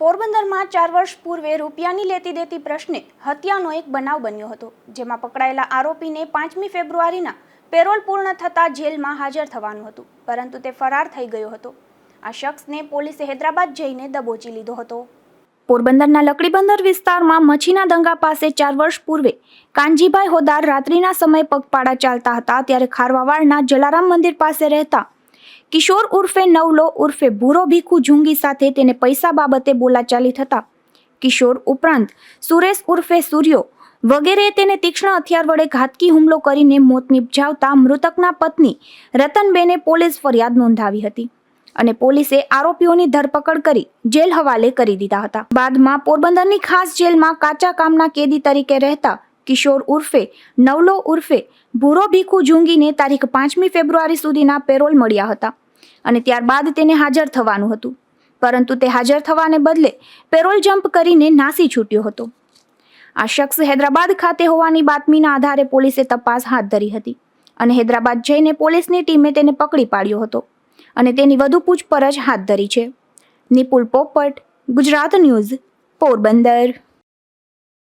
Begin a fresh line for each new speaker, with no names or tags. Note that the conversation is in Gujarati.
પોરબંદરમાં ચાર વર્ષ પૂર્વે રૂપિયાની લેતી દેતી પ્રશ્ને હત્યાનો એક બનાવ બન્યો હતો, જેમાં પકડાયેલા આરોપીને પાંચમી ફેબ્રુઆરીના પેરોલ પૂર્ણ થતાં જેલમાં હાજર થવાનું હતું, પરંતુ તે ફરાર થઈ ગયો હતો. આ શખ્સને પોલીસે હૈદરાબાદ જઈને દબોચી લીધો હતો. પોરબંદરના લકડીબંદર વિસ્તારમાં મચ્છીના દંગા પાસે ચાર વર્ષ પૂર્વે કાનજીભાઈ હોદાર રાત્રિના સમયે પગપાળા ચાલતા હતા, ત્યારે ખારવાવાડના જલારામ મંદિર પાસે રહેતા કિશોર ઉર્ફે નવલો, ઉર્ફે ભૂરો ભીખુ ઝુંગી સાથે તેને પૈસા બાબતે બોલાચાલી થતા. કિશોર ઉપરાંત સુરેશ ઉર્ફે સૂર્યો વગેરે તેને તીક્ષ્ણ હથિયાર વડે ઘાતકી હુમલો કરીને મોત નિપજાવતા મૃતકના પત્ની રતનબેને પોલીસ ફરિયાદ નોંધાવી હતી અને પોલીસે આરોપીઓની ધરપકડ કરી જેલ હવાલે કરી દીધા હતા. બાદમાં પોરબંદરની ખાસ જેલમાં કાચા કામના કેદી તરીકે રહેતા કિશોર ઉર્ફે, નવલો ઉર્ફે, ભૂરો ભીખુ ઝુંગીને તારીખ પાંચમી ફેબ્રુઆરી સુધીના પેરોલ મળ્યા હતા અને ત્યારબાદ તેને હાજર થવાનું હતું. પરંતુ તે હાજર થવાને બદલે પેરોલ જમ્પ કરીને નાસી છૂટ્યો હતો. આ શખ્સ હૈદરાબાદ ખાતે હોવાની બાતમીના આધારે પોલીસે તપાસ હાથ ધરી હતી અને હૈદરાબાદ જઈને પોલીસની ટીમે તેને પકડી પાડ્યો હતો અને તેની વધુ પૂછપરછ હાથ ધરી છે. નિપુલ પોપટ, ગુજરાત ન્યૂઝ, પોરબંદર.